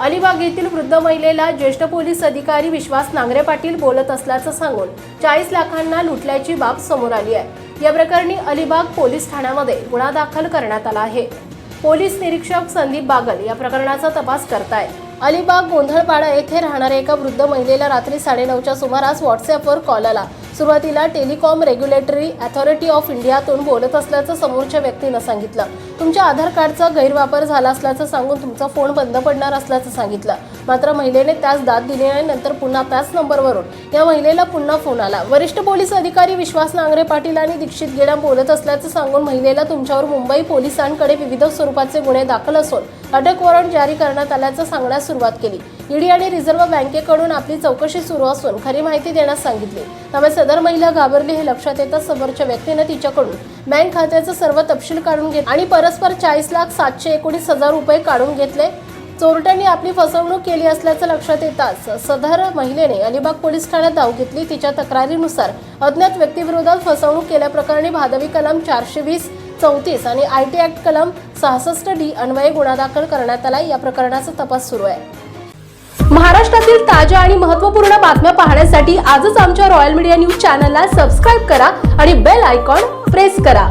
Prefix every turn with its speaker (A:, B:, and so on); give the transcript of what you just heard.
A: अलिबाग येथील वृद्ध महिलेला ज्येष्ठ पोलीस अधिकारी विश्वास नांगरे पाटील बोलत असल्याचं सांगून चाळीस लाखांना लुटल्याची बाब समोर आली आहे. या प्रकरणी अलिबाग पोलीस ठाण्यामध्ये गुन्हा दाखल करण्यात आला आहे. पोलीस निरीक्षक संदीप बागल या प्रकरणाचा तपास करतायत. अलिबाग गोंधळपाडा येथे राहणाऱ्या एका वृद्ध महिलेला रात्री साडेनऊच्या सुमारास व्हॉट्सअपवर कॉल आला. सुरुवातीला टेलिकॉम रेग्युलेटरी अथॉरिटी ऑफ इंडियातून बोलत असल्याचं समोरच्या व्यक्तीनं सांगितलं. तुमच्या आधार कार्डचा गैरवापर झाला असल्याचं सांगून तुमचा फोन बंद पडणार असल्याचं सांगितलं. मात्र महिलेने त्यास दाद दिली आणि नंतर पुन्हा त्याच नंबरवरून या महिलेला पुन्हा फोन आला. वरिष्ठ पोलीस अधिकारी विश्वास नांगरे पाटील आणि दीक्षित गेडाम बोलत असल्याचं सांगून महिलेला तुमच्यावर मुंबई पोलिसांकडे विविध स्वरूपाचे गुन्हे दाखल असून अटक वॉरंट जारी करण्यात आल्याचं सांगण्यास सुरुवात केली. ईडी आणि रिझर्व्ह बँकेकडून आपली चौकशी सुरू असून खरी माहिती देण्यास सांगितली. त्यामुळे सदर महिला घाबरली हे लक्षात येताच समोरच्या व्यक्तीने तिच्याकडून बँक खात्याचं सर्व तपशील काढून घेत आणि परस्पर चाळीस लाख सातशे एकोणीस हजार रुपये काढून घेतले. चोरट्यांनी आपली फसवणूक केली असल्याचं लक्षात येताच सदर महिलेने अलिबाग पोलीस ठाण्यात धाव घेतली. तिच्या तक्रारीनुसार अज्ञात व्यक्तीविरोधात फसवणूक केल्याप्रकरणी भादवी कलम चारशे वीस चौतीस आणि आय टी ऍक्ट कलम सहासष्ट डी अन्वये गुन्हा दाखल करण्यात आला या प्रकरणाचा तपास सुरू आहे. महाराष्ट्रातील ताज्या आणि महत्त्वपूर्ण बातम्या पाहण्यासाठी आजच आमच्या रॉयल मीडिया न्यूज चॅनलला सबस्क्राईब करा आणि बेल आयकॉन प्रेस करा.